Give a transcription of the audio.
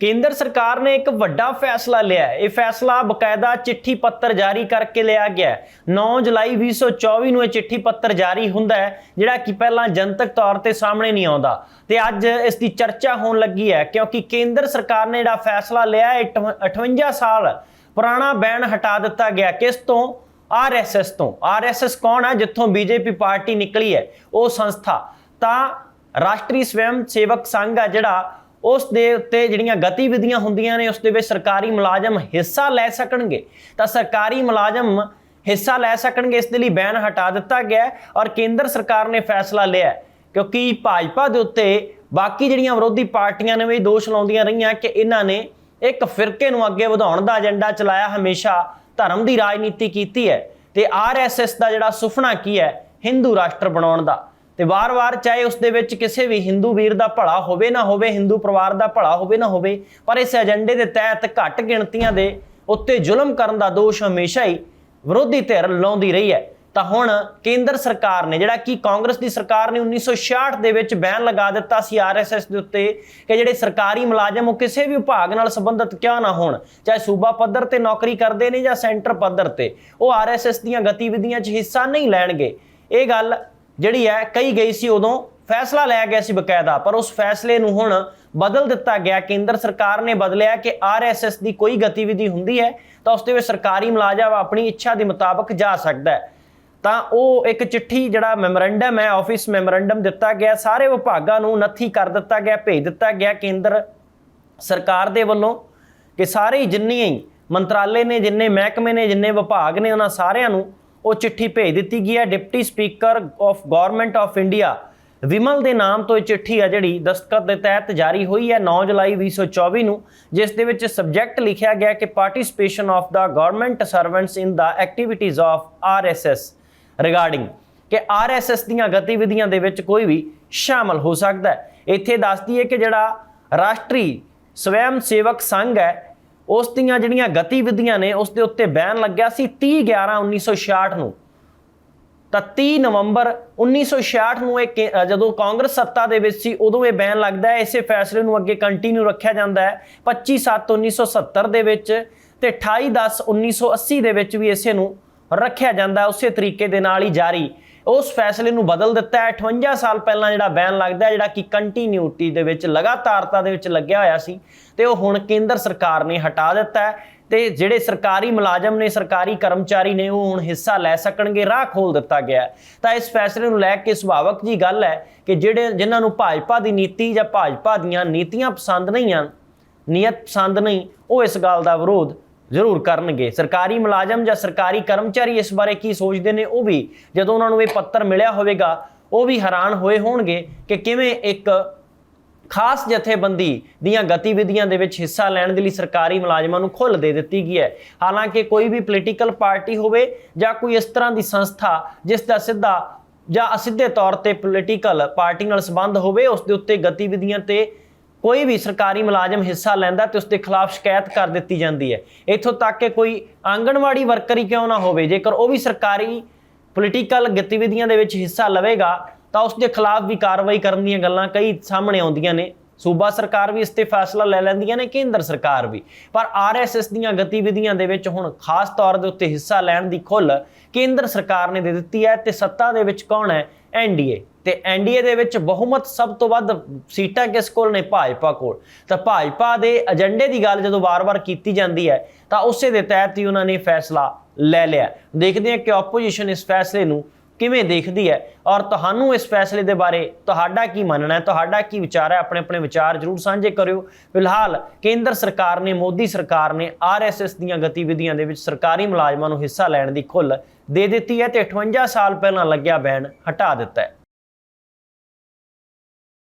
ਕੇਂਦਰ ਸਰਕਾਰ ਨੇ ਇੱਕ ਵੱਡਾ ਫੈਸਲਾ ਲਿਆ ਹੈ। ਇਹ ਫੈਸਲਾ ਬਕਾਇਦਾ ਚਿੱਠੀ ਪੱਤਰ ਜਾਰੀ ਕਰਕੇ ਲਿਆ ਗਿਆ ਹੈ। 9 ਜੁਲਾਈ 2024 ਨੂੰ ਇਹ ਚਿੱਠੀ ਪੱਤਰ ਜਾਰੀ ਹੁੰਦਾ ਹੈ, ਜਿਹੜਾ ਕਿ ਪਹਿਲਾਂ ਜਨਤਕ ਤੌਰ ਤੇ ਸਾਹਮਣੇ ਨਹੀਂ ਆਉਂਦਾ। ਤੇ ਅੱਜ ਇਸ ਦੀ ਚਰਚਾ ਹੋਣ ਲੱਗੀ ਹੈ, ਕਿਉਂਕਿ ਕੇਂਦਰ ਸਰਕਾਰ ਨੇ ਜਿਹੜਾ ਫੈਸਲਾ ਲਿਆ ਹੈ 58 ਸਾਲ ਪੁਰਾਣਾ ਬੈਨ ਹਟਾ ਦਿੱਤਾ ਗਿਆ ਕਿਸ ਤੋਂ? ਆਰਐਸਐਸ ਤੋਂ। ਆਰਐਸਐਸ ਕੌਣ ਹੈ, ਜਿੱਥੋਂ ਬੀਜੇਪੀ ਪਾਰਟੀ ਨਿਕਲੀ ਹੈ, ਉਹ ਸੰਸਥਾ। ਤਾਂ ਰਾਸ਼ਟਰੀ ਸਵੈਮ ਸੇਵਕ ਸੰਘ ਆ ਜਿਹੜਾ ਉਸ ਦੇ ਉੱਤੇ ਜਿਹੜੀਆਂ ਗਤੀਵਿਧੀਆਂ ਹੁੰਦੀਆਂ ਨੇ, ਉਸ ਦੇ ਵਿੱਚ ਸਰਕਾਰੀ ਮੁਲਾਜ਼ਮ ਹਿੱਸਾ ਲੈ ਸਕਣਗੇ। ਤਾਂ ਸਰਕਾਰੀ ਮੁਲਾਜ਼ਮ ਹਿੱਸਾ ਲੈ ਸਕਣਗੇ, ਇਸ ਦੇ ਲਈ ਬੈਨ ਹਟਾ ਦਿੱਤਾ ਗਿਆ ਔਰ ਕੇਂਦਰ ਸਰਕਾਰ ਨੇ ਫੈਸਲਾ ਲਿਆ ਕਿਉਂਕਿ ਭਾਜਪਾ ਦੇ ਉੱਤੇ ਬਾਕੀ ਜਿਹੜੀਆਂ ਵਿਰੋਧੀ ਪਾਰਟੀਆਂ ਨੇ ਵੀ ਦੋਸ਼ ਲਾਉਂਦੀਆਂ ਰਹੀਆਂ ਕਿ ਇਹਨਾਂ ਨੇ ਇੱਕ ਫਿਰਕੇ ਨੂੰ ਅੱਗੇ ਵਧਾਉਣ ਦਾ ਏਜੰਡਾ ਚਲਾਇਆ, ਹਮੇਸ਼ਾ ਧਰਮ ਦੀ ਰਾਜਨੀਤੀ ਕੀਤੀ ਹੈ। ਤੇ ਆਰਐਸਐਸ ਦਾ ਜਿਹੜਾ ਸੁਪਨਾ ਕੀ ਹੈ, ਹਿੰਦੂ ਰਾਸ਼ਟਰ ਬਣਾਉਣ ਦਾ। ਤੇ ਵਾਰ-ਵਾਰ ਚਾਹੇ ਉਸ ਦੇ ਵਿੱਚ ਕਿਸੇ ਵੀ ਹਿੰਦੂ ਵੀਰ ਦਾ ਭਲਾ ਹੋਵੇ ਨਾ ਹੋਵੇ, ਹਿੰਦੂ ਪਰਿਵਾਰ ਦਾ ਭਲਾ ਹੋਵੇ ਨਾ ਹੋਵੇ, ਪਰ ਇਸ ਏਜੰਡੇ ਦੇ ਤਹਿਤ ਘੱਟ ਗਿਣਤੀਆਂ ਦੇ ਉੱਤੇ ਜ਼ੁਲਮ ਕਰਨ ਦਾ ਦੋਸ਼ ਹਮੇਸ਼ਾ ਹੀ ਵਿਰੋਧੀ ਧਿਰ ਲਾਉਂਦੀ ਰਹੀ ਹੈ। ਤਾਂ ਹੁਣ ਕੇਂਦਰ ਸਰਕਾਰ ਨੇ, ਜਿਹੜਾ ਕਿ ਕਾਂਗਰਸ ਦੀ ਸਰਕਾਰ ਨੇ 1966 ਦੇ ਵਿੱਚ ਬੈਨ ਲਗਾ ਦਿੱਤਾ ਸੀ ਆਰਐਸਐਸ ਦੇ ਉੱਤੇ ਕਿ ਜਿਹੜੇ ਸਰਕਾਰੀ ਮੁਲਾਜ਼ਮ ਉਹ ਕਿਸੇ ਵੀ ਵਿਭਾਗ ਨਾਲ ਸੰਬੰਧਿਤ ਕਿਉਂ ਨਾ ਹੋਣ, ਚਾਹੇ ਸੂਬਾ ਪੱਧਰ ਤੇ ਨੌਕਰੀ ਕਰਦੇ ਨੇ ਜਾਂ ਸੈਂਟਰ ਪੱਧਰ ਤੇ, ਉਹ ਆਰਐਸਐਸ ਦੀਆਂ ਗਤੀਵਿਧੀਆਂ 'ਚ ਹਿੱਸਾ ਨਹੀਂ ਲੈਣਗੇ। ਇਹ ਗੱਲ ਜਿਹੜੀ ਹੈ, ਕਹੀ ਗਈ ਸੀ ਉਦੋਂ, ਫੈਸਲਾ ਲਿਆ ਗਿਆ ਸੀ ਬਕਾਇਦਾ, ਪਰ ਉਸ ਫੈਸਲੇ ਨੂੰ ਹੁਣ ਬਦਲ ਦਿੱਤਾ ਗਿਆ। ਕੇਂਦਰ ਸਰਕਾਰ ਨੇ ਬਦਲਿਆ ਕਿ ਆਰਐਸਐਸ ਦੀ ਕੋਈ ਗਤੀਵਿਧੀ ਹੁੰਦੀ ਹੈ, ਤਾਂ ਉਸ ਦੇ ਵਿੱਚ ਸਰਕਾਰੀ ਮੁਲਾਜ਼ਮ ਆਪਣੀ ਇੱਛਾ ਦੇ ਮੁਤਾਬਕ ਜਾ ਸਕਦਾ ਹੈ। ਤਾਂ ਉਹ ਇੱਕ ਚਿੱਠੀ, ਜਿਹੜਾ ਮੈਮੋਰੈਂਡਮ ਹੈ, ਆਫਿਸ ਮੈਮੋਰੈਂਡਮ ਦਿੱਤਾ ਗਿਆ। ਸਾਰੇ ਵਿਭਾਗਾਂ ਨੂੰ ਨੱਥੀ ਕਰ ਦਿੱਤਾ ਗਿਆ, ਭੇਜ ਦਿੱਤਾ ਗਿਆ। ਕੇਂਦਰ ਸਰਕਾਰ ਦੇ ਵੱਲੋਂ ਕਿ ਸਾਰੇ ਹੀ ਜਿੰਨੇ ਹੀ ਮੰਤਰਾਲੇ ਨੇ, ਜਿੰਨੇ ਮਹਿਕਮੇ ਨੇ, ਜਿੰਨੇ ਵਿਭਾਗ ਨੇ, ਉਹਨਾਂ ਸਾਰਿਆਂ ਨੂੰ ਉਹ ਚਿੱਠੀ ਭੇਜ ਦਿੱਤੀ ਗਈ ਹੈ। Deputy speaker of government of India Vimal ਦੇ ਨਾਮ ਤੋਂ ਇਹ ਚਿੱਠੀ ਆ ਜਿਹੜੀ ਦਸਤਖਤ ਦੇ ਤਹਿਤ ਜਾਰੀ ਹੋਈ ਹੈ 9 ਜੁਲਾਈ 2024 ਨੂੰ, ਜਿਸ ਦੇ ਵਿੱਚ ਸਬਜੈਕਟ ਲਿਖਿਆ ਗਿਆ ਕਿ participation of the government servants in the activities of RSS. Regarding ਕਿ ਆਰਐਸਐਸ ਦੀਆਂ ਗਤੀਵਿਧੀਆਂ ਦੇ ਵਿੱਚ ਕੋਈ ਵੀ ਸ਼ਾਮਲ ਹੋ ਸਕਦਾ ਹੈ। ਇੱਥੇ ਦੱਸਦੀ ਹੈ ਕਿ ਜਿਹੜਾ ਰਾਸ਼ਟਰੀ ਸਵੈਮ ਸੇਵਕ ਸੰਘ ਹੈ ਉਸ ਦੀਆਂ ਜਿਹੜੀਆਂ ਗਤੀਵਿਧੀਆਂ ਨੇ ਉਸ ਦੇ ਉੱਤੇ ਬੈਨ ਲੱਗਿਆ ਸੀ 30 11 1966 ਨੂੰ। ਤਾਂ 30 ਨਵੰਬਰ 1966 ਨੂੰ ਇਹ ਕੇ- ਜਦੋਂ ਕਾਂਗਰਸ ਸੱਤਾ ਦੇ ਵਿੱਚ ਸੀ, ਉਦੋਂ ਇਹ ਬੈਨ ਲੱਗਦਾ ਹੈ। ਇਸੇ ਫੈਸਲੇ ਨੂੰ ਅੱਗੇ ਕੰਟੀਨਿਊ ਰੱਖਿਆ ਜਾਂਦਾ ਹੈ। 25 7 1970 ਦੇ ਵਿੱਚ ਤੇ 28 10 1980 ਦੇ ਵਿੱਚ ਵੀ ਇਸੇ ਨੂੰ ਰੱਖਿਆ ਜਾਂਦਾ ਉਸੇ ਤਰੀਕੇ ਦੇ ਨਾਲ ਹੀ ਜਾਰੀ ਉਸ ਫੈਸਲੇ ਨੂੰ ਬਦਲ ਦਿੱਤਾ ਹੈ। 58 ਸਾਲ ਪਹਿਲਾਂ ਜਿਹੜਾ ਬੈਨ ਲੱਗਦਾ ਹੈ, ਜਿਹੜਾ ਕਿ ਕੰਟੀਨਿਊਟੀ ਦੇ ਵਿੱਚ ਲਗਾਤਾਰਤਾ ਦੇ ਵਿੱਚ ਲੱਗਿਆ ਹੋਇਆ ਸੀ ਤੇ ਉਹ ਹੁਣ ਕੇਂਦਰ ਸਰਕਾਰ ਨੇ ਹਟਾ ਦਿੱਤਾ ਹੈ ਤੇ ਜਿਹੜੇ ਸਰਕਾਰੀ ਮੁਲਾਜ਼ਮ ਨੇ, ਸਰਕਾਰੀ ਕਰਮਚਾਰੀ ਨੇ, ਉਹ ਹੁਣ ਹਿੱਸਾ ਲੈ ਸਕਣਗੇ, ਰਾਹ ਖੋਲ ਦਿੱਤਾ ਗਿਆ ਤਾਂ ਇਸ ਫੈਸਲੇ ਨੂੰ ਲੈ ਕੇ ਸੁਭਾਵਕ ਜੀ ਗੱਲ ਹੈ ਕਿ ਜਿਹੜੇ, ਜਿਨ੍ਹਾਂ ਨੂੰ ਭਾਜਪਾ ਦੀ ਨੀਤੀ ਜਾਂ ਭਾਜਪਾ ਦੀਆਂ ਨੀਤੀਆਂ ਪਸੰਦ ਨਹੀਂ ਹਨ ਨੀਅਤ ਪਸੰਦ ਨਹੀਂ, ਉਹ ਇਸ ਗੱਲ ਦਾ ਵਿਰੋਧ ਜ਼ਰੂਰ ਕਰਨਗੇ। ਸਰਕਾਰੀ ਮੁਲਾਜ਼ਮ ਜਾਂ ਸਰਕਾਰੀ ਕਰਮਚਾਰੀ ਇਸ ਬਾਰੇ ਕੀ ਸੋਚਦੇ ਨੇ ਉਹ ਵੀ ਜਦੋਂ ਉਹਨਾਂ ਨੂੰ ਇਹ ਪੱਤਰ ਮਿਲਿਆ ਹੋਵੇਗਾ, ਉਹ ਵੀ ਹੈਰਾਨ ਹੋਏ ਹੋਣਗੇ ਕਿ ਕਿਵੇਂ ਇੱਕ ਖਾਸ ਜਥੇਬੰਦੀ ਦੀਆਂ ਗਤੀਵਿਧੀਆਂ ਦੇ ਵਿੱਚ ਹਿੱਸਾ ਲੈਣ ਦੇ ਲਈ ਸਰਕਾਰੀ ਮੁਲਾਜ਼ਮਾਂ ਨੂੰ ਖੁੱਲ੍ਹ ਦੇ ਦਿੱਤੀ ਗਈ ਹੈ। ਹਾਲਾਂਕਿ ਕੋਈ ਵੀ ਪੋਲੀਟੀਕਲ ਪਾਰਟੀ ਹੋਵੇ ਜਾਂ ਕੋਈ ਇਸ ਤਰ੍ਹਾਂ ਦੀ ਸੰਸਥਾ ਜਿਸ ਦਾ ਸਿੱਧਾ ਜਾਂ ਅਸਿੱਧੇ ਤੌਰ ਤੇ ਪੋਲੀਟੀਕਲ ਪਾਰਟੀ ਨਾਲ ਸੰਬੰਧ ਹੋਵੇ, ਉਸ ਦੇ ਉੱਤੇ ਗਤੀਵਿਧੀਆਂ ਤੇ ਕੋਈ ਵੀ ਸਰਕਾਰੀ ਮੁਲਾਜ਼ਮ ਹਿੱਸਾ ਲੈਂਦਾ ਤੇ ਉਸ ਦੇ ਖਿਲਾਫ ਸ਼ਿਕਾਇਤ ਕਰ ਦਿੱਤੀ ਜਾਂਦੀ ਹੈ। ਇੱਥੋਂ ਤੱਕ ਕਿ ਕੋਈ ਆਂਗਣਵਾੜੀ ਵਰਕਰ ਹੀ ਕਿਉਂ ਨਾ ਹੋਵੇ, ਜੇਕਰ ਉਹ ਵੀ ਸਰਕਾਰੀ ਪੋਲੀਟੀਕਲ ਗਤੀਵਿਧੀਆਂ ਦੇ ਵਿੱਚ ਹਿੱਸਾ ਲਵੇਗਾ, ਤਾਂ ਉਸ ਦੇ ਖਿਲਾਫ ਵੀ ਕਾਰਵਾਈ ਕਰਨ ਦੀਆਂ ਗੱਲਾਂ ਕਈ ਸਾਹਮਣੇ ਆਉਂਦੀਆਂ ਨੇ। ਸੂਬਾ ਸਰਕਾਰ ਵੀ ਇਸ ਤੇ ਫੈਸਲਾ ਲੈ ਲੈਂਦੀਆਂ ਨੇ, ਕੇਂਦਰ ਸਰਕਾਰ ਵੀ। ਪਰ ਆਰਐਸਐਸ ਦੀਆਂ ਗਤੀਵਿਧੀਆਂ ਦੇ ਵਿੱਚ ਹੁਣ ਖਾਸ ਤੌਰ ਦੇ ਉੱਤੇ ਹਿੱਸਾ ਲੈਣ ਦੀ ਖੁੱਲ੍ਹ ਕੇਂਦਰ ਸਰਕਾਰ ਨੇ ਦੇ ਦਿੱਤੀ ਹੈ ਤੇ ਸੱਤਾ ਦੇ ਵਿੱਚ ਕੌਣ ਹੈ ਐਨਡੀਏ ਤੇ ਐਨਡੀਏ ਦੇ ਵਿੱਚ ਬਹੁਮਤ ਸਭ ਤੋਂ ਵੱਧ ਸੀਟਾਂ ਕਿਸ ਕੋਲ ਨੇ? ਭਾਜਪਾ ਕੋਲ। ਤਾਂ ਭਾਜਪਾ ਦੇ ਏਜੰਡੇ ਦੀ ਗੱਲ ਜਦੋਂ ਵਾਰ-ਵਾਰ ਕੀਤੀ ਜਾਂਦੀ ਹੈ, ਤਾਂ ਉਸੇ ਦੇ ਤਹਿਤ ਹੀ ਉਹਨਾਂ ਨੇ ਫੈਸਲਾ ਲੈ ਲਿਆ। ਦੇਖਦੇ ਹਾਂ ਕਿ ਆਪੋਜੀਸ਼ਨ ਇਸ ਫੈਸਲੇ ਨੂੰ ਕਿਵੇਂ ਦੇਖਦੀ ਹੈ ਔਰ ਤੁਹਾਨੂੰ ਇਸ ਫੈਸਲੇ ਦੇ ਬਾਰੇ ਤੁਹਾਡਾ ਕੀ ਮੰਨਣਾ ਹੈ, ਤੁਹਾਡਾ ਕੀ ਵਿਚਾਰ ਹੈ, ਆਪਣੇ ਆਪਣੇ ਵਿਚਾਰ ਜਰੂਰ ਸਾਂਝੇ ਕਰਿਓ। ਫਿਲਹਾਲ ਕੇਂਦਰ ਸਰਕਾਰ ਨੇ, ਮੋਦੀ ਸਰਕਾਰ ਨੇ ਆਰਐਸਐਸ ਦੀਆਂ ਗਤੀਵਿਧੀਆਂ ਦੇ ਵਿੱਚ ਸਰਕਾਰੀ ਮੁਲਾਜ਼ਮਾਂ ਨੂੰ ਹਿੱਸਾ ਲੈਣ ਦੀ ਖੁੱਲ੍ਹ ਦੇ ਦਿੱਤੀ ਹੈ ਤੇ 58 ਸਾਲ ਪਹਿਲਾਂ ਲੱਗਿਆ ਬੈਨ ਹਟਾ ਦਿੱਤਾ ਹੈ।